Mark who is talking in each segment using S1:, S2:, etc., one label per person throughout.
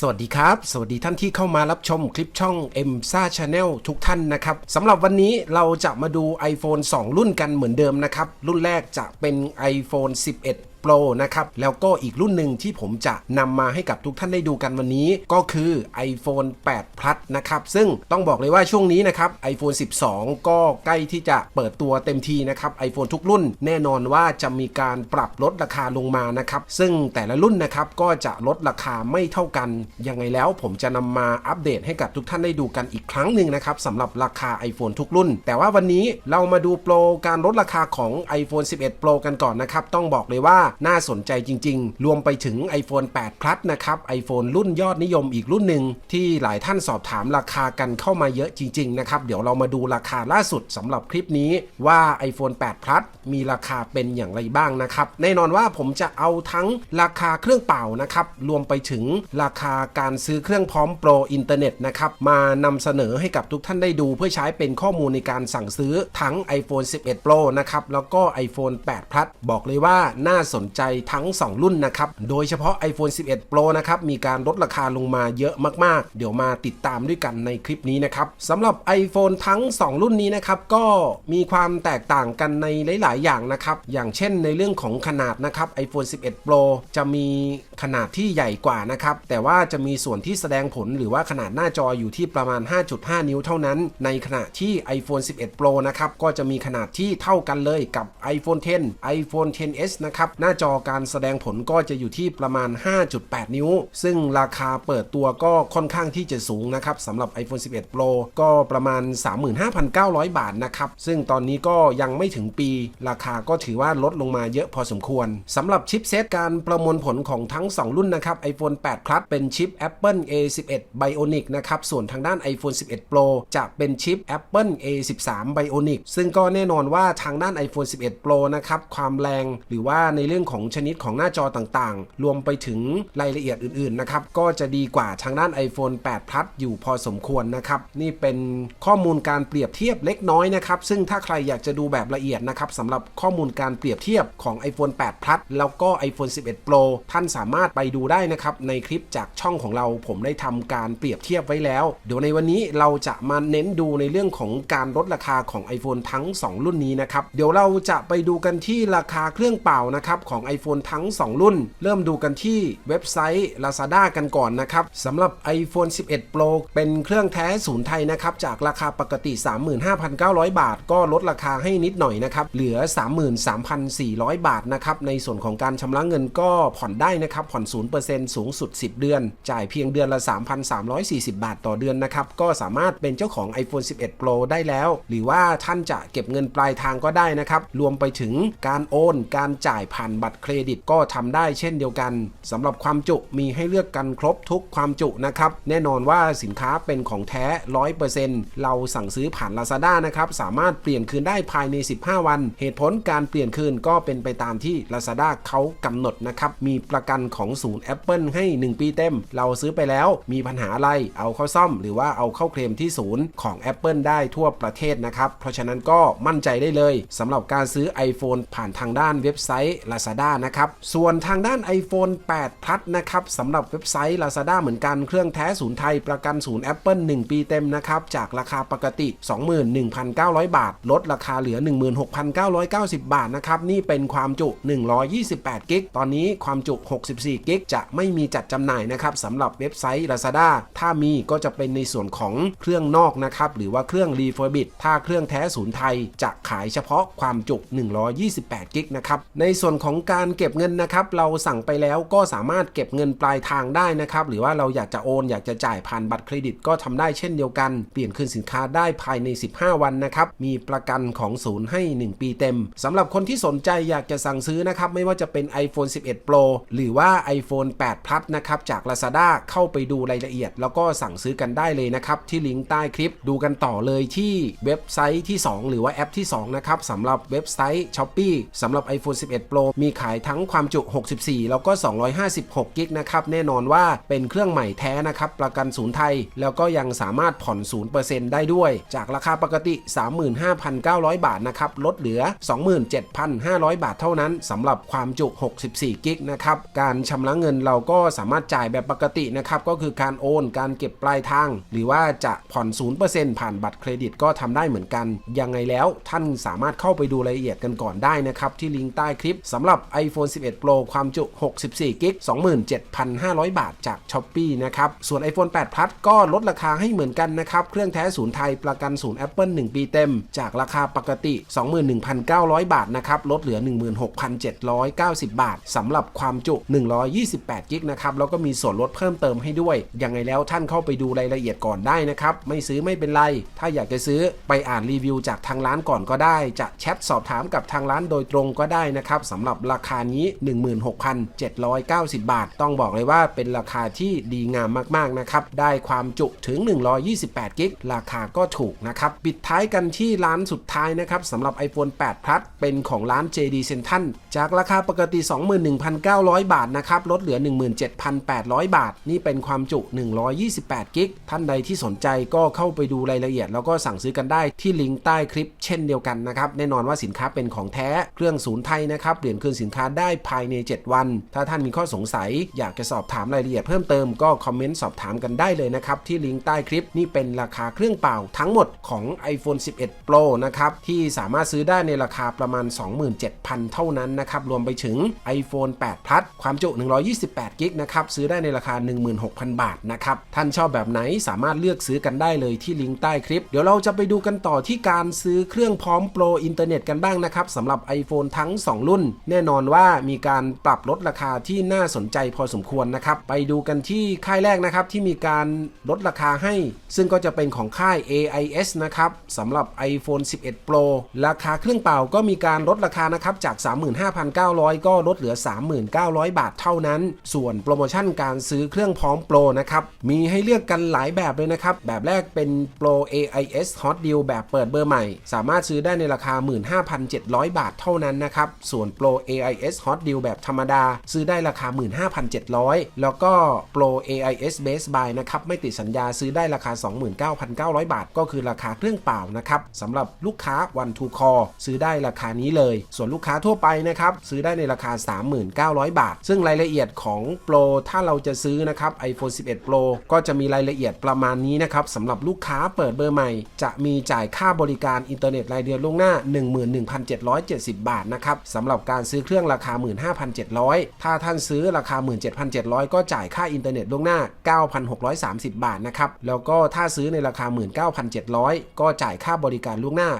S1: สวัสดีครับ สวัสดีท่านที่เข้ามารับชมคลิปช่อง m s a Channel ทุกท่านนะครับสำหรับวันนี้เราจะมาดู iPhone 2 รุ่นกันเหมือนเดิมนะครับ รุ่นแรกจะเป็น iPhone 11 Pro นะครับแล้วก็อีกรุ่นหนึ่งที่ผมจะนำมาให้กับทุกท่านได้ดูกันวันนี้ ก็คือ iPhone 8 Plus นะครับซึ่งต้องบอกเลยว่าช่วงนี้นะครับ iPhone 12 ก็ใกล้ที่จะเปิดตัวเต็มทีนะครับ iPhone ทุกรุ่นแน่นอนว่าจะมีการปรับลดราคาลงมานะครับซึ่งแต่ละรุ่นนะครับก็จะลดราคาไม่เท่ากันยังไงแล้วผมจะนำมาอัปเดตให้กับทุกท่านได้ดูกันอีกครั้งหนึ่งนะครับสำหรับราคา iPhone ทุกรุ่น แต่ว่าวันนี้เรามาดูโปรการลดราคาของ iPhone 11 Pro กันก่อนนะครับ ต้องบอกเลยว่าน่าสนใจจริง ๆ รวมไปถึง iPhone 8 Plus นะครับ iPhone รุ่นยอดนิยมอีกรุ่นหนึ่งที่หลายท่านสอบถามราคากันเข้ามาเยอะจริง ๆ นะครับ เดี๋ยวเรามาดูราคาล่าสุดสำหรับคลิปนี้ว่า iPhone 8 Plus มีราคาเป็นอย่างไรบ้างนะครับ แน่นอนว่าผมจะเอาทั้งราคาเครื่องเป่านะครับ รวมไปถึงราคาการซื้อเครื่องพร้อมโปรอินเทอร์เน็ตนะครับ มานำเสนอให้กับทุกท่านได้ดู เพื่อใช้เป็นข้อมูลในการสั่งซื้อทั้ง iPhone 11 Pro นะครับ แล้วก็ iPhone 8 Plus บอกเลยว่าน่าสนใจทั้ง 2 รุ่นนะครับ โดยเฉพาะ iPhone 11 Pro นะครับ มีการลดราคาลงมาเยอะมากๆ เดี๋ยวมาติดตามด้วยกันในคลิปนี้นะครับสำหรับ iPhone ทั้ง 2 รุ่นนี้นะครับ ก็มีความแตกต่างกันในหลาย ๆ อย่างนะครับ อย่างเช่นในเรื่องของขนาดนะครับ iPhone 11 Pro จะมีขนาดที่ใหญ่กว่านะครับ แต่ว่าจะมีส่วนที่แสดงผลหรือว่าขนาดหน้าจออยู่ที่ประมาณ 5.5 นิ้วเท่านั้น ในขณะที่ iPhone 11 Pro นะครับ ก็จะมีขนาดที่เท่ากันเลยกับ iPhone 10 iPhone 10s นะครับหน้าจอการแสดงผลก็จะอยู่ที่ประมาณ 5.8 นิ้ว ซึ่งราคาเปิดตัวก็ค่อนข้างที่จะสูงนะครับสำหรับ iPhone 11 Pro ก็ประมาณ 35,900 บาทนะครับ ซึ่งตอนนี้ก็ยังไม่ถึงปี ราคาก็ถือว่าลดลงมาเยอะพอสมควรสำหรับชิปเซตการประมวลผลของทั้ง 2 รุ่นนะครับ iPhone 8 Plus เป็นชิป Apple A11 Bionic นะครับ ส่วนทางด้าน iPhone 11 Pro จะเป็นชิป Apple A13 Bionic ซึ่งก็แน่นอนว่าทางด้าน iPhone 11 Pro นะครับ ความแรงหรือว่าในเรื่องื่องของชนิดของหน้าจอต่างๆ รวมไปถึงรายละเอียดอื่นๆนะครับก็จะดีกว่าทางด้าน iPhone 8 Plus อยู่พอสมควรนะครับ นี่เป็นข้อมูลการเปรียบเทียบเล็กน้อยนะครับ ซึ่งถ้าใครอยากจะดูแบบละเอียดนะครับสำหรับข้อมูลการเปรียบเทียบของ iPhone 8 Plus แล้วก็ iPhone 11 Pro ท่านสามารถไปดูได้นะครับ ในคลิปจากช่องของเราผมได้ทำการเปรียบเทียบไว้แล้ว เดี๋ยวในวันนี้เราจะมาเน้นดูในเรื่องของการลดราคาของ iPhone ทั้ง 2 รุ่นนี้นะครับ เดี๋ยวเราจะไปดูกันที่ราคาเครื่องเป่านะครับของ iPhone ทั้ง 2 รุ่น เริ่มดูกันที่เว็บไซต์ Lazada กันก่อนนะครับสำหรับ iPhone 11 Pro เป็นเครื่องแท้ศูนย์ไทยนะครับ จากราคาปกติ 35,900 บาท ก็ลดราคาให้นิดหน่อยนะครับ เหลือ 33,400 บาทนะครับในส่วนของการชำระเงินก็ผ่อนได้นะครับ ผ่อน 0%สูงสุด 10 เดือน จ่ายเพียงเดือนละ 3,340 บาทต่อเดือนนะครับ ก็สามารถเป็นเจ้าของ iPhone 11 Pro ได้แล้ว หรือว่าท่านจะเก็บเงินปลายทางก็ได้นะครับ รวมไปถึงการโอน การจ่ายผ่านบัตรเครดิตก็ทำได้เช่นเดียวกันสำหรับความจุมีให้เลือกกันครบทุกความจุนะครับ แน่นอนว่าสินค้าเป็นของแท้ 100%เราสั่งซื้อผ่าน Lazada นะครับสามารถเปลี่ยนคืนได้ภายใน 15 วัน เหตุผลการเปลี่ยนคืนก็เป็นไปตามที่ Lazada เขากำหนดนะครับมีประกันของศูนย์ Apple ให้ 1 ปีเต็ม เราซื้อไปแล้วมีปัญหาอะไรเอาเข้าซ่อม หรือว่าเอาเข้าเคลมที่ศูนย์ของ Apple ได้ทั่วประเทศนะครับเพราะฉะนั้นก็มั่นใจได้เลยสำหรับการซื้อ iPhone ผ่านทางด้านเว็บไซต์ Lazada นะครับ ส่วนทางด้าน iPhone 8 Plus นะครับสำหรับเว็บไซต์ Lazada เหมือนกันเครื่องแท้ศูนย์ไทยประกันศูนย์ Apple 1 ปีเต็มนะครับ จากราคาปกติ 21,900 บาท ลดราคาเหลือ 16,990 บาทนะครับ นี่เป็นความจุ 128 กิก ตอนนี้ความจุ 64 กิก จะไม่มีจัดจำหน่ายนะครับสำหรับเว็บไซต์ Lazada ถ้ามีก็จะเป็นในส่วนของเครื่องนอกนะครับ หรือว่าเครื่อง refurbish ถ้าเครื่องแท้ศูนย์ไทยจะขายเฉพาะความจุ 128 กิกนะครับ ในส่วนของการเก็บเงินนะครับ เราสั่งไปแล้วก็สามารถเก็บเงินปลายทางได้นะครับ หรือว่าเราอยากจะโอน อยากจะจ่ายผ่านบัตรเครดิตก็ทำได้เช่นเดียวกัน เปลี่ยนคืนสินค้าได้ภายใน 15 วันนะครับ มีประกันของศูนย์ให้ 1 ปีเต็มสำหรับคนที่สนใจอยากจะสั่งซื้อนะครับ ไม่ว่าจะเป็น iPhone 11 Pro หรือว่า iPhone 8 Plus นะครับ จาก Lazada เข้าไปดูรายละเอียด แล้วก็สั่งซื้อกันได้เลยนะครับ ที่ลิงก์ใต้คลิป ดูกันต่อเลยที่เว็บไซต์ที่ 2 หรือว่าแอปที่2นะครับสำหรับเว็บไซต์ Shopee สำหรับ iPhone 11 Pro มีมีขายทั้งความจุ 64 แล้วก็ 256 กิกนะครับ แน่นอนว่าเป็นเครื่องใหม่แท้นะครับ ประกันศูนย์ไทย แล้วก็ยังสามารถผ่อน 0%ได้ด้วย จากราคาปกติ 35,900 บาทนะครับ ลดเหลือ 27,500 บาทเท่านั้นสำหรับความจุ 64 กิกนะครับ การชำระเงินเราก็สามารถจ่ายแบบปกตินะครับ ก็คือการโอน การเก็บปลายทาง หรือว่าจะผ่อน 0%ผ่านบัตรเครดิตก็ทำได้เหมือนกัน ยังไงแล้วท่านสามารถเข้าไปดูรายละเอียดกันก่อนได้นะครับ ที่ลิงก์ใต้คลิปสำหรับำหรับ iPhone 11 Pro ความจุ 64กิก27,500 บาทจาก s h อ p e e นะครับ ส่วน iPhone 8 Plus ก็ลดราคาให้เหมือนกันนะครับ เครื่องแท้ศูนย์ไทยประกันศูนย์ Apple 1 ปีเต็ม จากราคาปกติ 21,900 บาทนะครับ ลดเหลือ 16,790 บาทสำหรับความจุ 128กิกนะครับ แล้วก็มีส่วนลดเพิ่มเติมให้ด้วย ยังไงแล้วท่านเข้าไปดูรายละเอียดก่อนได้นะครับ ไม่ซื้อไม่เป็นไร ถ้าอยากจะซื้อไปอ่านรีวิวจากทางร้านก่อนก็ได้ จะแชทสอบถามกับทางร้านโดยตรงก็ได้นะครับสำหรับราคานี้ 16,790 บาท ต้องบอกเลยว่าเป็นราคาที่ดีงามมากๆนะครับ ได้ความจุถึง 128 กิก ราคาก็ถูกนะครับ ปิดท้ายกันที่ร้านสุดท้ายนะครับสำหรับ iPhone 8 Plus เป็นของร้าน JD Central จากราคาปกติ 21,900 บาทนะครับ ลดเหลือ 17,800 บาท นี่เป็นความจุ 128 กิก ท่านใดที่สนใจก็เข้าไปดูรายละเอียด แล้วก็สั่งซื้อกันได้ที่ลิงก์ใต้คลิปเช่นเดียวกันนะครับ แน่นอนว่าสินค้าเป็นของแท้ เครื่องศูนย์ไทยนะครับเปลี่ยนคืนสินค้าได้ภายใน 7 วัน ถ้าท่านมีข้อสงสัย อยากจะสอบถามรายละเอียดเพิ่มเติมก็คอมเมนต์สอบถามกันได้เลยนะครับ ที่ลิงก์ใต้คลิปนี่เป็นราคาเครื่องเปล่าทั้งหมดของ iPhone 11 Pro นะครับ ที่สามารถซื้อได้ในราคาประมาณ 27,000 เท่านั้นนะครับ รวมไปถึง iPhone 8 Plus ความจุ 128กิกนะครับ ซื้อได้ในราคา 16,000 บาทนะครับ ท่านชอบแบบไหนสามารถเลือกซื้อกันได้เลยที่ลิงก์ใต้คลิป เดี๋ยวเราจะไปดูกันต่อที่การซื้อเครื่องพร้อมโปรอินเทอร์เน็ตกันบ้างนะครับสำหรับ iPhone ทั้ง 2 รุ่นแน่นอนว่ามีการปรับลดราคาที่น่าสนใจพอสมควรนะครับ ไปดูกันที่ค่ายแรกนะครับที่มีการลดราคาให้ ซึ่งก็จะเป็นของค่าย AIS นะครับสำหรับ iPhone 11 Pro ราคาเครื่องเปล่าก็มีการลดราคานะครับจาก 35,900 ก็ลดเหลือ 3,900 บาทเท่านั้น ส่วนโปรโมชั่นการซื้อเครื่องพร้อมโปรนะครับ มีให้เลือกกันหลายแบบเลยนะครับ แบบแรกเป็น Pro AIS Hot Deal แบบเปิดเบอร์ใหม่ สามารถซื้อได้ในราคา 15,700 บาทเท่านั้นนะครับ ส่วน Pro AIS Hot Deal แบบธรรมดา ซื้อได้ราคา 15,700 แล้วก็ Pro AIS Base Buy นะครับ ไม่ติดสัญญาซื้อได้ราคา 29,900 บาท ก็คือราคาเครื่องเปล่านะครับสำหรับลูกค้า One to Call ซื้อได้ราคานี้เลย ส่วนลูกค้าทั่วไปนะครับ ซื้อได้ในราคา 39,000 บาท ซึ่งรายละเอียดของ Pro ถ้าเราจะซื้อนะครับ iPhone 11 Pro ก็จะมีรายละเอียดประมาณนี้นะครับสำหรับลูกค้าเปิดเบอร์ใหม่ จะมีจ่ายค่าบริการอินเทอร์เน็ตรายเดือนล่วงหน้า 11,770 บาทนะครับสำหรับการซื้อื้อเครื่องราคา 15,700 ถ้าท่านซื้อราคา 17,700 ก็จ่ายค่าอินเทอร์เน็ตล่วงหน้า 9,630 บาทนะครับ แล้วก็ถ้าซื้อในราคา 19,700 ก็จ่ายค่าบริการล่วงหน้า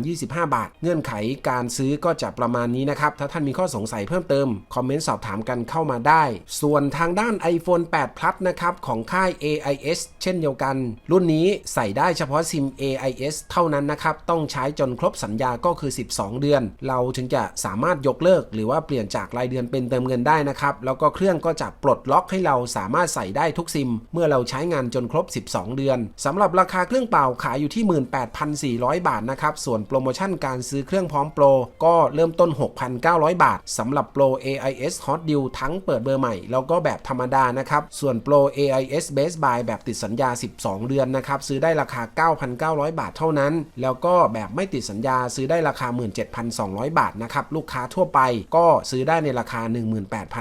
S1: 8,025 บาท เงื่อนไขการซื้อก็จะประมาณนี้นะครับ ถ้าท่านมีข้อสงสัยเพิ่มเติม คอมเมนต์สอบถามกันเข้ามาได้ ส่วนทางด้าน iPhone 8 Plus นะครับของค่าย AIS เช่นเดียวกัน รุ่นนี้ใส่ได้เฉพาะซิม AIS เท่านั้นนะครับ ต้องใช้จนครบสัญญาก็คือ 12 เดือน เราถึงจะสามารถยกเลิกหรือว่าเปลี่ยนจากรายเดือนเป็นเติมเงินได้นะครับ แล้วก็เครื่องก็จะปลดล็อกให้เราสามารถใส่ได้ทุกซิม เมื่อเราใช้งานจนครบ 12 เดือนสำหรับราคาเครื่องเปล่าขายอยู่ที่ 18,400 บาทนะครับ ส่วนโปรโมชั่นการซื้อเครื่องพร้อมโปรก็เริ่มต้น 6,900 บาทสำหรับโปร AIS Hot Deal ทั้งเปิดเบอร์ใหม่ แล้วก็แบบธรรมดานะครับ ส่วนโปร AIS Base Buy แบบติดสัญญา 12 เดือนนะครับ ซื้อได้ราคา 9,900 บาทเท่านั้น แล้วก็แบบไม่ติดสัญญาซื้อได้ราคา 17,200 บาทนะครับ ลูกค้าทั่วไปก็ซื้อได้ในราคา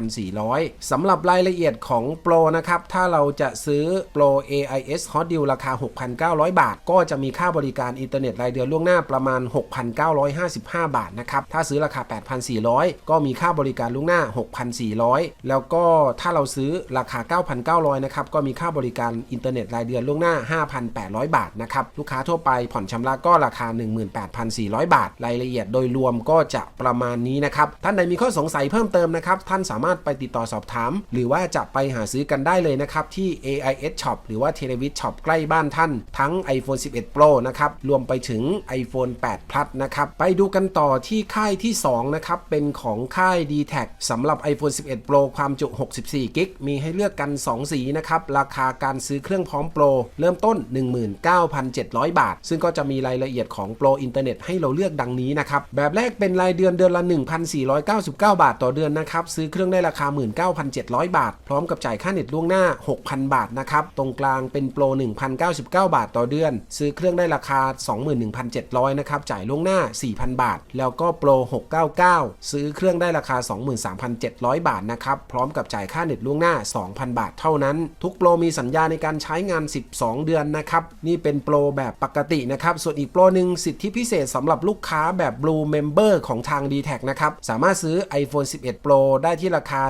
S1: 18,400สำหรับรายละเอียดของโปรนะครับ ถ้าเราจะซื้อโปร AIS Hot Deal ราคา 6,900 บาท ก็จะมีค่าบริการอินเทอร์เน็ตรายเดือนล่วงหน้าประมาณ 6,955 บาทนะครับ ถ้าซื้อราคา 8,400 ก็มีค่าบริการล่วงหน้า 6,400 แล้วก็ถ้าเราซื้อราคา 9,900 นะครับ ก็มีค่าบริการอินเทอร์เน็ตรายเดือนล่วงหน้า 5,800 บาทนะครับ ลูกค้าทั่วไปผ่อนชำระก็ราคา 18,400 บาท รายละเอียดโดยรวมก็จะประมาณนี้นะครับท่านใดมีข้อสงสัยเพิ่มเติมนะครับ ท่านสามารถไปติดต่อสอบถาม หรือว่าจะไปหาซื้อกันได้เลยนะครับ ที่ AIS Shop หรือว่า t e l e v i s Shop ใกล้บ้านท่าน ทั้ง iPhone 11 Pro นะครับ รวมไปถึง iPhone 8 Plus นะครับ ไปดูกันต่อที่ค่ายที่ 2 นะครับ เป็นของค่าย d t แทสำหรับ iPhone 11 Pro ความจุ 64กิกมีให้เลือกกัน 2 สีนะครับ ราคาการซื้อเครื่องพร้อมโปรเริ่มต้น 19,700 บาท ซึ่งก็จะมีรายละเอียดของโปรอินเทอร์เน็ตให้เราเลือกดังนี้นะครับ แบบแรกเป็นรายเดือนเดือนละ1,400 1499 บาทต่อเดือนนะครับ ซื้อเครื่องได้ราคา 19,700 บาท พร้อมกับจ่ายค่าเน็ตล่วงหน้า 6,000 บาทนะครับ ตรงกลางเป็นโปร 1,099 บาทต่อเดือน ซื้อเครื่องได้ราคา 21,700 นะครับ จ่ายล่วงหน้า 4,000 บาท แล้วก็โปร 699 ซื้อเครื่องได้ราคา 23,700 บาทนะครับ พร้อมกับจ่ายค่าเน็ตล่วงหน้า 2,000 บาทเท่านั้น ทุกโปรมีสัญญาในการใช้งาน 12 เดือนนะครับ นี่เป็นโปรแบบปกตินะครับ ส่วนอีกโปรหนึ่งสิทธิพิเศษสำหรับลูกค้าแบบ Blue Member ของทาง d t แทนะครับสามารถซื้อ iPhone 11 Pro ได้ที่ราคา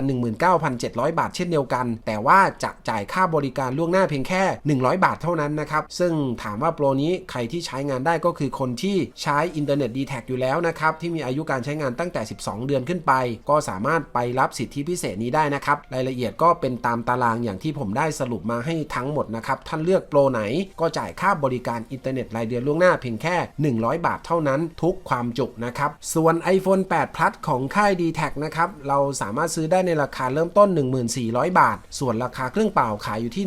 S1: 19,700 บาทเช่นเดียวกัน แต่ว่าจะจ่ายค่าบริการล่วงหน้าเพียงแค่ 100 บาทเท่านั้นนะครับ ซึ่งถามว่าโปรนี้ใครที่ใช้งานได้ก็คือคนที่ใช้อินเทอร์เน็ต d t แทอยู่แล้วนะครับ ที่มีอายุการใช้งานตั้งแต่ 12 เดือนขึ้นไป ก็สามารถไปรับสิทธิพิเศษนี้ได้นะครับ รายละเอียดก็เป็นตามตารางอย่างที่ผมได้สรุปมาให้ทั้งหมดนะครับ ท่านเลือกโปรไหนก็จ่ายค่าบริการอินเทอร์เน็ตรายเดือนล่วงหน้าเพียงแค่ 100 บาทเท่านั้น ทุกความจุนะครับ ส่วน iPhone 8 Plus ของของค่าย d t แทนะครับ เราสามารถซื้อได้ในราคาเริ่มต้น 1400 บาท ส่วนราคาเครื่องเปล่าขายอยู่ที่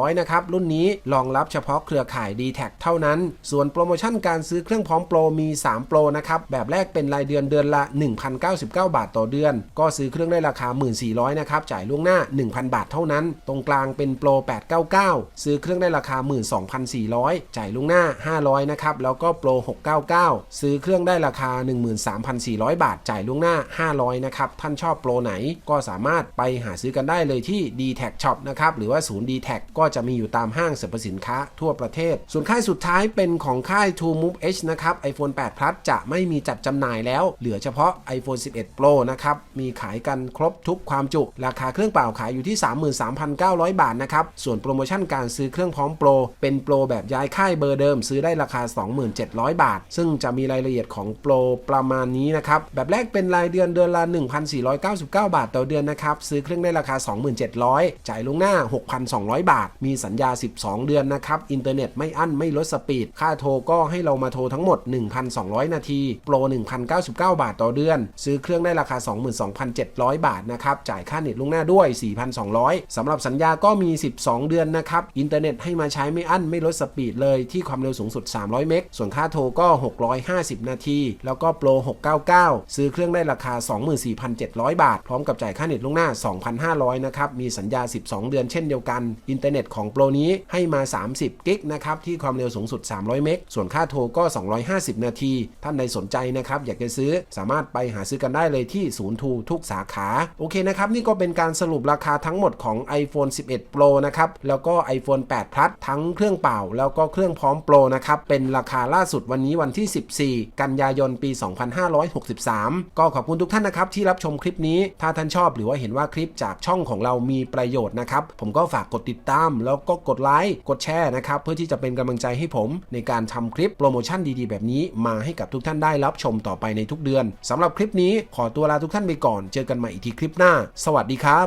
S1: 18,400 นะครับ รุ่นนี้รองรับเฉพาะเครือข่าย d t แทเท่านั้น ส่วนโปรโมชั่นการซื้อเครื่องพร้อมโปรมี 3 โปรนะครับ แบบแรกเป็นรายเดือนเดือนละ 1,099 บาทต่อเดือน ก็ซื้อเครื่องได้ราคา 1,400 นะครับ จ่ายล่วงหน้า 1,000 บาทเท่านั้น ตรงกลางเป็นโปร 899 ซื้อเครื่องได้ราคา 12,400 จ่ายล่วงหน้า 500 นะครับ แล้วก็โปร 699 ซื้อเครื่องได้ราคา 13,400 บาทจ่ายล่วงหน้า 500 นะครับ ท่านชอบโปรไหนก็สามารถไปหาซื้อกันได้เลยที่ d t แท Shop นะครับ หรือว่าศูนย์ d t แทก็จะมีอยู่ตามห้างสรรพสินค้าทั่วประเทศ ส่วนค่ายสุดท้ายเป็นของค่าย True Move H นะครับ iPhone 8 Plus จะไม่มีจัดจำหน่ายแล้ว เหลือเฉพาะ iPhone 11 Pro นะครับ มีขายกันครบทุกความจุ ราคาเครื่องเปล่าขายอยู่ที่ 33,900 บาทนะครับ ส่วนโปรโมชั่นการซื้อเครื่องพร้อมโปร เป็นโปรแบบย้ายค่ายเบอร์เดิม ซื้อได้ราคา 27,000 บาท ซึ่งจะมีรายละเอียดของโปรประมาณนี้นะครับแบบแรกเป็นรายเดือนเดือนละ 1,499 บาทต่อเดือนนะครับ ซื้อเครื่องได้ราคา 27,000 จ่ายลงหน้า 6,200 บาท มีสัญญา 12 เดือนนะครับ อินเทอร์เน็ตไม่อั้นไม่ลดสปีด ค่าโทรก็ให้เรามาโทรทั้งหมด 1,200 นาที โปร 1,099 บาทต่อเดือน ซื้อเครื่องได้ราคา 22,700 บาทนะครับ จ่ายค่าเน็ตลงหน้าด้วย 4,200สำหรับสัญญาก็มี 12 เดือนนะครับ อินเทอร์เน็ตให้มาใช้ไม่อั้นไม่ลดสปีดเลยที่ความเร็วสูงสุด 300 เมก ส่วนค่าโทรก็ 650 นาที แล้วก็โปร 699ซื้อเครื่องได้ราคา 24,700 บาท พร้อมกับจ่ายค่าเน็ตล่วงหน้า 2,500 นะครับ มีสัญญา 12 เดือนเช่นเดียวกัน อินเทอร์เน็ตของโปรนี้ให้มา 30 กิกนะครับ ที่ความเร็วสูงสุด 300 เมก ส่วนค่าโทรก็ 250 นาที ท่านใดสนใจนะครับ อยากจะซื้อสามารถไปหาซื้อกันได้เลยที่ศูนย์ทูทุกสาขา โอเคนะครับ นี่ก็เป็นการสรุปราคาทั้งหมดของ iPhone 11 Pro นะครับ แล้วก็ iPhone 8 Plus ทั้งเครื่องเปล่า แล้วก็เครื่องพร้อมโปรนะครับ เป็นราคาล่าสุดวันนี้วันที่ 14 กันยายน ปี 2563ก็ขอบคุณทุกท่านนะครับที่รับชมคลิปนี้ ถ้าท่านชอบหรือว่าเห็นว่าคลิปจากช่องของเรามีประโยชน์นะครับ ผมก็ฝากกดติดตาม แล้วก็กดไลค์กดแชร์นะครับเพื่อที่จะเป็นกำลังใจให้ผมในการทำคลิปโปรโมชั่นดีๆ แบบนี้มาให้กับทุกท่านได้รับชมต่อไปในทุกเดือนสำหรับคลิปนี้ขอตัวลาทุกท่านไปก่อน เจอกันใหม่อีกทีคลิปหน้า สวัสดีครับ